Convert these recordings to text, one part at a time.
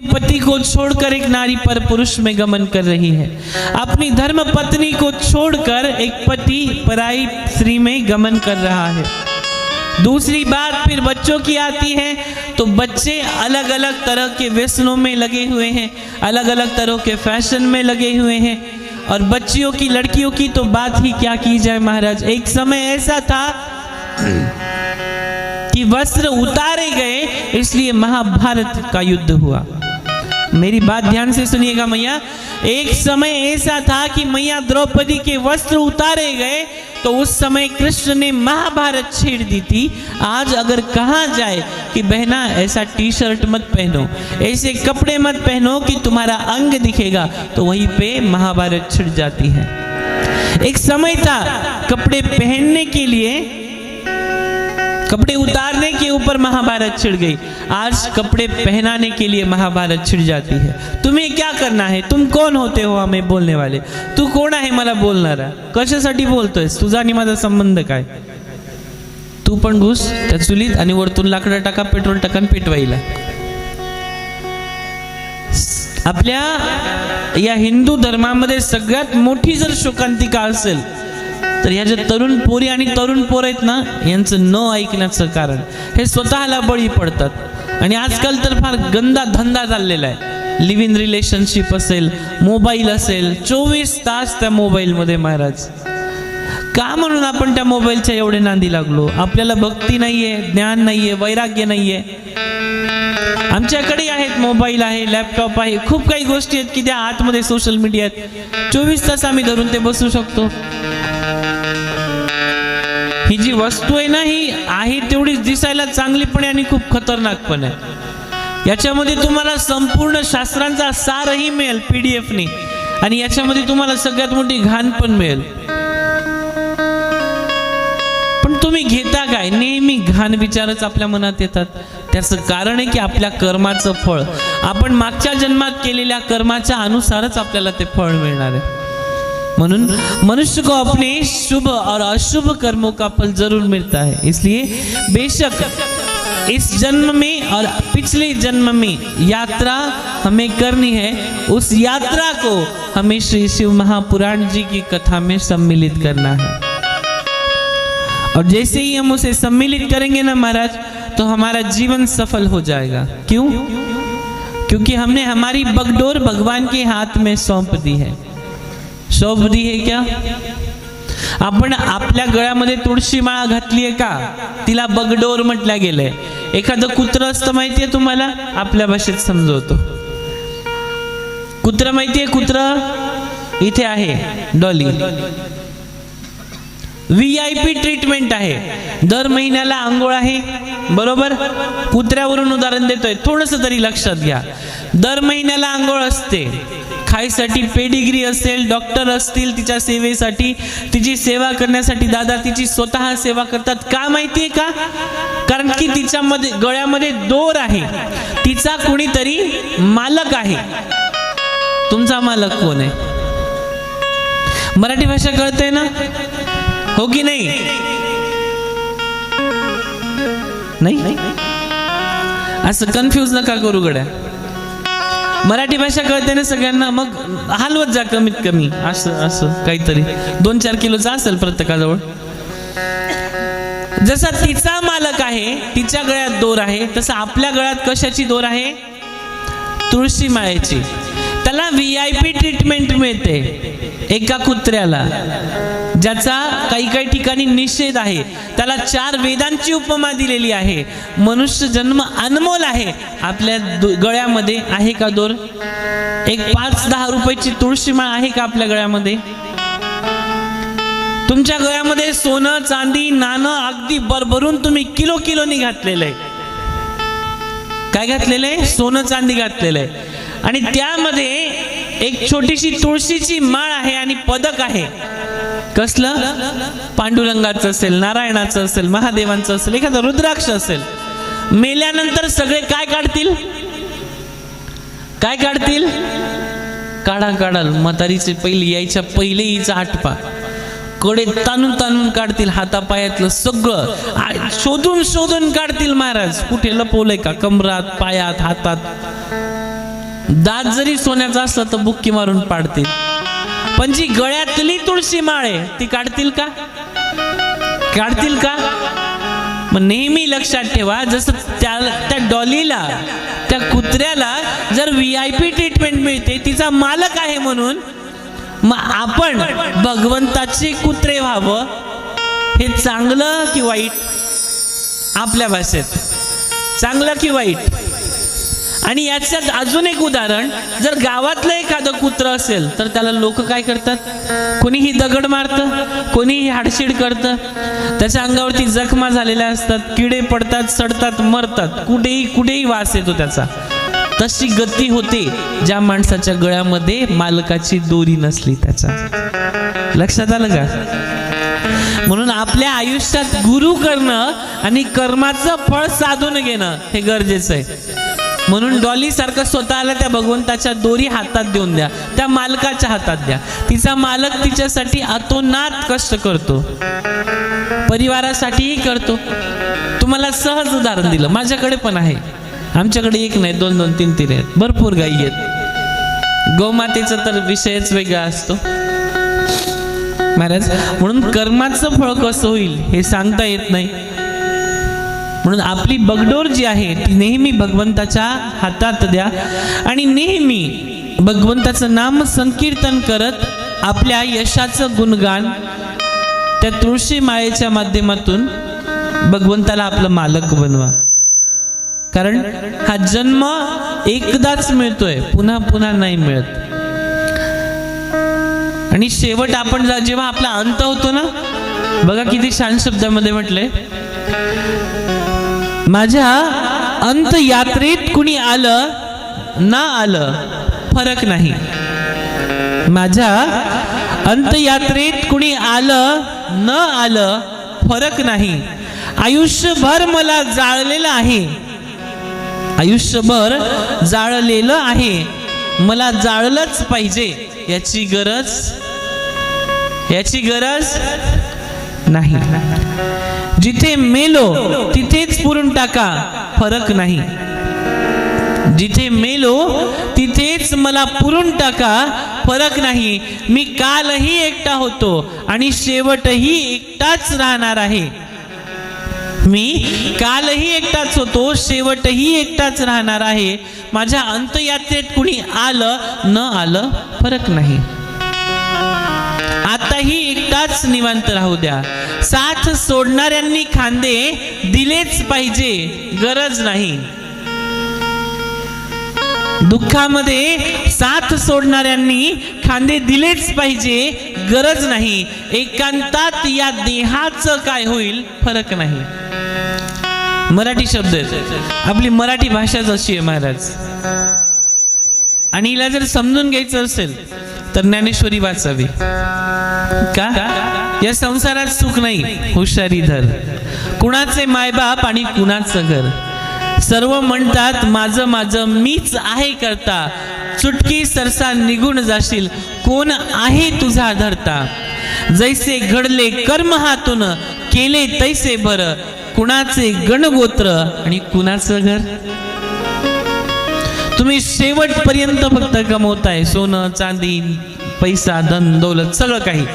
पति को छोड़कर एक नारी पर पुरुष में गमन कर रही है। अपनी धर्म पत्नी को छोड़कर एक पति पराई स्त्री में गमन कर रहा है। दूसरी बात फिर बच्चों की आती है तो बच्चे अलग अलग तरह के व्यसनों में लगे हुए हैं अलग अलग तरह के फ़ैशन में लगे हुए हैं। और बच्चियों की, लड़कियों की तो बात ही क्या की जाए महाराज। एक समय ऐसा था कि वस्त्र उतारे गए, इसलिए महाभारत का युद्ध हुआ। मेरी बात ध्यान से सुनिएगा मैया। एक समय ऐसा था कि मैया द्रौपदी के वस्त्र उतारे गए तो उस समय कृष्ण ने महाभारत छेड़ दी थी। आज अगर कहा जाए कि बहना, ऐसा टी शर्ट मत पहनो, ऐसे कपड़े मत पहनो कि तुम्हारा अंग दिखेगा तो वहीं पे महाभारत छिड़ जाती है। एक समय था कपड़े पहनने के लिए कपड़े उतारने के ऊपर महाभारत छिड़ गई। आज कपडे पहनाने के लिए महाभारत छिड़ जाती है। तुम्ही क्या करना है? तुम कोण होते हो हमें बोलने वाले? तू कोण आहे मला बोलणारा? कशासाठी बोलतोयस? तुझा आणि माझा संबंध काय? तू पण घुस त्या चुलीत आणि वरतून लाकडं टाका पेट्रोल टाका आणि पेटवायला. आपल्या या हिंदू धर्मामध्ये सगळ्यात मोठी जर शोकांतिका असेल तर ह्या ज्या तरुण पोरी आणि तरुण पोर आहेत ना यांचं न ऐकण्याचं कारण. हे स्वतःला बळी पडतात. आणि आजकाल तर फार गंदा धंदा चाललेला आहे. लिव्ह इन रिलेशनशिप असेल मोबाईल असेल चोवीस तास त्या मोबाईलमध्ये महाराज. का म्हणून आपण त्या मोबाईलच्या एवढे नांदी लागलो? आपल्याला भक्ती नाहीये ज्ञान नाहीये वैराग्य नाहीये. आमच्याकडे आहेत मोबाईल आहे लॅपटॉप आहे. खूप काही गोष्टी आहेत की त्या आतमध्ये सोशल मीडिया आहेत. चोवीस तास आम्ही धरून ते बसू शकतो. ही जी वस्तू आहे ना ही आहे तेवढीच दिसायला चांगली पण आहे आणि खूप खतरनाक पण आहे. याच्यामध्ये तुम्हाला संपूर्ण शास्त्रांचा सारही मिळेल पी डी एफने आणि याच्यामध्ये तुम्हाला सगळ्यात मोठी घाण पण मिळेल. पण तुम्ही घेता काय? नेहमी घाण विचारच आपल्या मनात येतात. त्याचं कारण आहे की आपल्या कर्माचं फळ. आपण मागच्या जन्मात केलेल्या कर्माच्या अनुसारच आपल्याला ते फळ मिळणार आहे. मनुष्य को अपने शुभ और अशुभ कर्मों का फल ज़रूर मिलता है। इसलिए बेशक इस जन्म में और पिछले जन्म में यात्रा हमें करनी है। उस यात्रा को हमें श्री शिव महापुराण जी की कथा में सम्मिलित करना है। और जैसे ही हम उसे सम्मिलित करेंगे ना महाराज तो हमारा जीवन सफल हो जाएगा। क्यों? क्योंकि हमने हमारी बगडोर भगवान के हाथ में सौंप दी है। सौंप आहे का क्या? आपण आपल्या गळ्यामध्ये तुळशी माळा घातली आहे का? तिला बगडोर म्हटल्या गेलंय. एखादं कुत्र असतं माहितीये तुम्हाला? आपल्या भाषेत समजवतो. कुत्र माहितीये कुत्र? इथे आहे Dolly. V I P treatment आहे. दर महिन्याला आंघोळ आहे. बरोबर? कुत्र्यावरून उदाहरण देतोय. थोडस तरी लक्षात घ्या. दर महिन्याला आंघोळ असते. खायसाठी पेडिग्री असेल डॉक्टर असतील तिच्या सेवेसाठी तिची सेवा करण्यासाठी दादा तिची स्वतः सेवा करतात. का माहितीये का? कारण की तिच्यामध्ये गळ्यामध्ये दोर आहे. तिचा कुणीतरी मालक आहे. तुमचा मालक कोण आहे? मराठी भाषा कळते ना? हो की नाही? नाही? असं कन्फ्यूज नका करू गड्या. मराठी भाषा कळते ना सगळ्यांना मग हलवत जा कमीत कमी. असं असं काहीतरी. दोन चार किलोचा असेल प्रत्येकाजवळ. जसा तिचा मालक आहे तिच्या गळ्यात दोर आहे तसं आपल्या गळ्यात कशाची दोर आहे? तुळशी माळ्याची त्याला व्ही आय पी ट्रीटमेंट मिळते. एका कुत्र्याला. ज्याचा काही काही ठिकाणी निषेध आहे. त्याला चार वेदांची उपमा दिलेली आहे. मनुष्य जन्म अनमोल आहे. आपल्या गळ्यामध्ये आहे का दोर? एक पाच दहा रुपयाची तुळशीमाळ आहे का आपल्या गळ्यामध्ये? तुमच्या गळ्यामध्ये सोनं चांदी नाणं अगदी भरभरून तुम्ही किलो किलोनी घातलेलं आहे काय घातलेलं आहे सोनं चांदी घातलेलं आहे आणि त्यामध्ये एक छोटीशी तुळशीची माळ आहे आणि पदक आहे. कसलं? पांडुरंगाचं असेल नारायणाचं असेल महादेवांचं असेल एखादं रुद्राक्ष असेल. मेल्यानंतर सगळे काय काढतील? काय काढतील? काढा काढाल. म्हातारीचे पहिले यायच्या पहिले हिचा आटपा कडे ताणून ताणून काढतील हातापायातलं सगळं. शोधून शोधून काढतील महाराज. कुठे लपवलंय का? कमरात पायात हातात. दात जरी सोन्याचा असला तर बुक्की मारून पाडतील. पण जी गळ्यातली तुळशी माळ आहे ती काढतील का? काढतील का? मग नेहमी लक्षात ठेवा जसं त्या त्या डॉलीला त्या कुत्र्याला जर व्ही आय पी ट्रीटमेंट मिळते तिचा मालक आहे म्हणून मग आपण भगवंताचे कुत्रे व्हावं हे चांगलं की वाईट? आपल्या भाषेत. चांगलं की वाईट? आणि याच्यात अजून एक उदाहरण जर गावातलं एखादं कुत्र असेल तर त्याला लोक काय करतात? कोणीही दगड मारतं कोणीही हाडशीड करतं. त्याच्या अंगावरती जखमा झालेल्या असतात किडे पडतात सडतात मरतात. कुठेही कुठेही वास येतो त्याचा. तशी गती होते ज्या माणसाच्या गळ्यामध्ये मालकाची दोरी नसली त्याचा. लक्षात आलं का? म्हणून आपल्या आयुष्यात गुरु करणं आणि कर्माचं फळ साधून घेणं हे गरजेचं आहे. म्हणून डॉली सारखं स्वतःला त्या भगवंताच्या दोरी हातात देऊन द्या त्या मालकाच्या हातात द्या. तिचा मालक तिच्यासाठी अतोनात कष्ट करतो. परिवारासाठीही करतो. तुम्हाला सहज उदाहरण दिलं. माझ्याकडे पण आहे. आमच्याकडे एक नाही दोन दोन तीन तीन आहेत. भरपूर गायी आहेत. गौमातेचा तर विषयच वेगळा असतो. महाराज म्हणून कर्माचं फळ कसं होईल हे सांगता येत नाही. म्हणून आपली बगडोर जी आहे ती नेहमी भगवंताच्या हातात द्या. आणि नेहमी भगवंताचं नाम संकीर्तन करत आपल्या यशाचं गुणगान त्या तुळशी माळेच्या माध्यमातून भगवंताला आपलं मालक बनवा. कारण हा जन्म एकदाच मिळतोय पुन्हा पुन्हा नाही मिळत. आणि शेवट आपण जेव्हा आपला अंत होतो ना बघा किती छान शब्दामध्ये म्हटलंय. माझ्या अंतयात्रेत कुणी आलं ना आलं फरक नाही. माझ्या अंतयात्रेत कुणी आलं न आलं फरक नाही. आयुष्यभर मला जाळलेलं आहे. आयुष्यभर जाळलेलं आहे. मला जाळलंच पाहिजे. याची गरज याची गरज नाही. जिथे मेलो तिथेच पुरून टाका फरक नाही. जिथे मेलो तिथेच मला पुरून टाका फरक नाही. मी कालही एकटा होतो आणि शेवटही एकटाच राहणार आहे. मी कालही एकटाच होतो शेवटही एकटाच राहणार आहे. माझ्या अंतयात्रेत कुणी आलं न आलं फरक नाही. आताही एकटाच निवांत राहू द्या. साथ सोडणाऱ्यांनी खांदे दिलेच पाहिजे गरज नाही. दुःखामध्ये साथ सोडणाऱ्यांनी खांदे दिलेच पाहिजे गरज नाही. एकांतात या देहाचं काय होईल फरक नाही. मराठी शब्द आपली मराठी भाषाच अशी आहे महाराज. आणि हिला जर समजून घ्यायचं असेल तर ज्ञानेश्वरी वाचावी. का? या संसारात सुख नाही हुशारी धर. कुणाचे मायबाप आणि कुणाचं घर? सर्व म्हणतात माझं माझं मीच आहे करता. चुटकी सरसा निघून जाशील. कोण आहे तुझा धरता? जैसे घडले कर्म हातून केले तैसे भर. कुणाचे गणगोत्र आणि कुणाचं घर? तुम्ही शेवटपर्यंत फक्त कमवताय सोनं चांदी पैसा धन दौलत सगळं काही.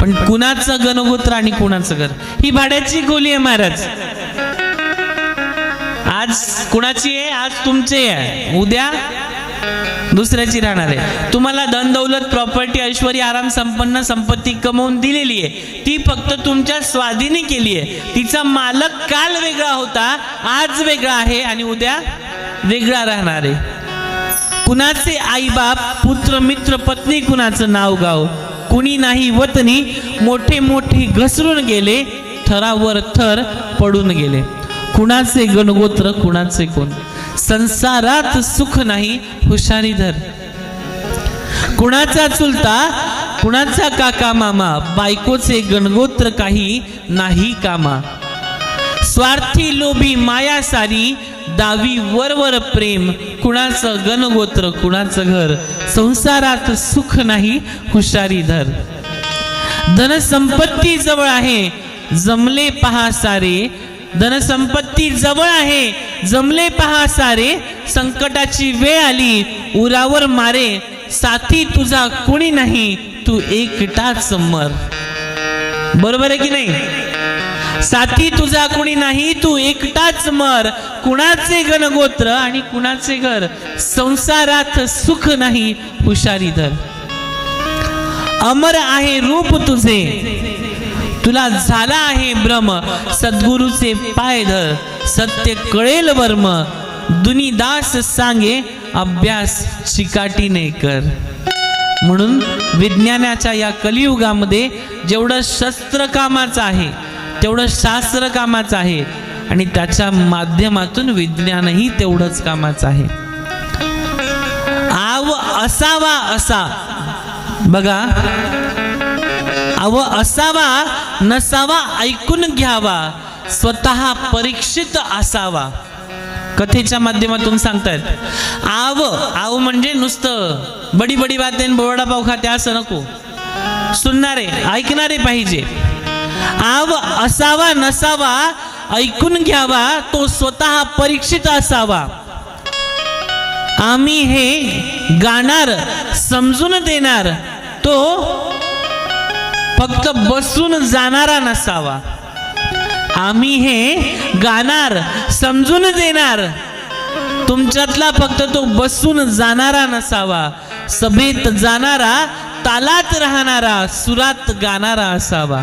पण कुणाचं गणगोत्र आणि कुणाचं घर? ही भाड्याची खोली आहे महाराज. आज कुणाची आहे? आज तुमचे आहे. उद्या दुसऱ्याची राहणार आहे. तुम्हाला धन दौलत प्रॉपर्टी ऐश्वर आराम संपन्न संपत्ती कमवून दिलेली आहे. ती फक्त तुमच्या स्वाधीने केली आहे. तिचा मालक काल वेगळा होता आज वेगळा आहे आणि उद्या वेगळा राहणार आहे. कुणाचे आईबाप पुत्र मित्र पत्नी कुणाचं नाव गाव? कुणी नाही वतनी मोठे मोठे घसरून गेले थरावर थर पडून गेले. कुणाचे गणगोत्र कुणाचे कोण? संसारात सुख नाही हुशारी धर. कुणाचा चुलता कुणाचा काका मामा? बायकोचे गणगोत्र काही नाही कामा. स्वार्थी लोभी माया सारी दावी वरवर प्रेम कुणाचं गणगोत्र कुणाचं घर? संसारात सुख नाही हुशारी धर. धनसंपत्ती जवळ आहे जमले पहा सारे. धनसंपत्ती जवळ आहे जमले पहा सारे. संकटाची वेळ आली उरावर मारे. साथी तुझा कुणी नाही तू एकटाच मर. बरोबर आहे की नाही? साथी तुझा कुणी नाही तू एकटाच मर. कुणाचे गणगोत्र आणि कुणाचे घर? संसारात सुख नाही हुशारी धर. अमर आहे रूप तुझे. तुला झाला आहे भ्रम सद्गुरूचे पाय धर. सत्य कळेल वर्म. दुनी दास सांगे अभ्यास चिकाटीने कर. म्हणून विज्ञानाच्या या कलियुगामध्ये जेवढं शस्त्र कामाचं आहे तेवढं शास्त्र कामाचं आहे. आणि त्याच्या माध्यमातून विज्ञानही तेवढंच कामाचं आहे. आव असावा असा. बघा. अव असावा नसावा ऐकून घ्यावा. स्वतः परीक्षित असावा. कथेच्या माध्यमातून सांगतायत. आव आव म्हणजे नुसतं. बडी बडी बातें बोवडा पाव खाते असं नको. सुनणारे ऐकणारे पाहिजे. आव असावा नसावा ऐकून घ्यावा तो स्वतः परीक्षित असावा. आम्ही हे गाणार समजून देणार तो फक्त बसून जाणारा नसावा. आम्ही हे गाणार समजून देणार तुमच्यातला फक्त तो बसून जाणारा नसावा. सभेत जाणारा तालात राहणारा सुरात गाणारा असावा.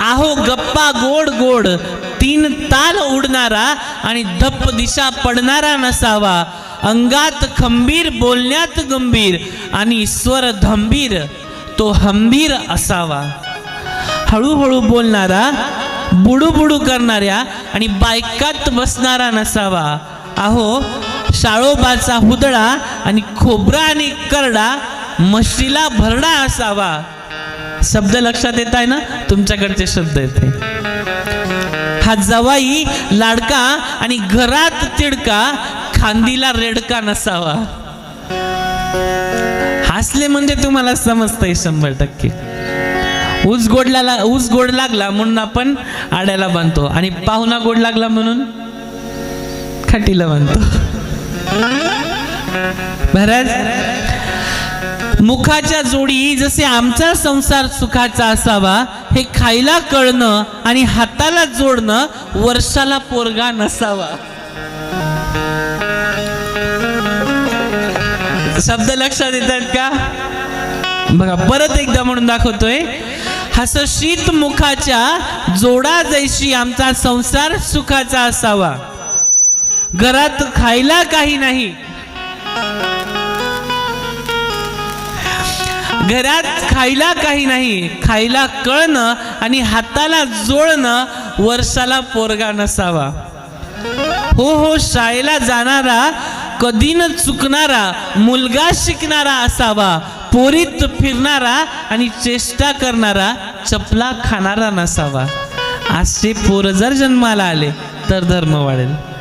आहो गप्पा गोड गोड. तीन ताल उडणारा आणि धप्प दिशा पडणारा नसावा. अंगात खंबीर बोलण्यात गंभीर आणि स्वर धंबीर तो हंबीर असावा. हळूहळू बोलणारा बुडू बुडू करणाऱ्या आणि बायकात बसणारा नसावा. अहो शाळोबाचा हुदळा आणि खोबरा आणि करडा म्हशीला भरडा असावा. शब्द लक्षात येत आहे ना? तुमच्याकडचे शब्द येते हा जवाई लाडका आणि घरात तिडका खांदीला रेडका नसावा. हसले म्हणजे तुम्हाला समजतंय शंभर टक्के. ऊस गोड लागला ऊस गोड लागला म्हणून आपण आड्याला बांधतो. आणि पाहुणा गोड लागला म्हणून खाटीला बांधतो. बरंच मुखाच्या जोडी जसे आमचा संसार सुखाचा असावा हे खायला कळणं आणि हाताला जोडणं वर्षाला पोरगा नसावा. शब्द लक्षात येतात का? बघा परत एकदा म्हणून दाखवतोय. हसशीत मुखाच्या जोडा जैशी आमचा संसार सुखाचा असावा. घरात खायला काही नाही घरात खायला काही नाही. खायला कळणं आणि हाताला जोडणं वर्षाला पोरगा नसावा. हो हो शाळेला जाणारा कधी न चुकणारा मुलगा शिकणारा असावा. पोरीत फिरणारा आणि चेष्टा करणारा चपला खाणारा नसावा. असे पोर जर जन्माला आले तर धर्म वाढेल.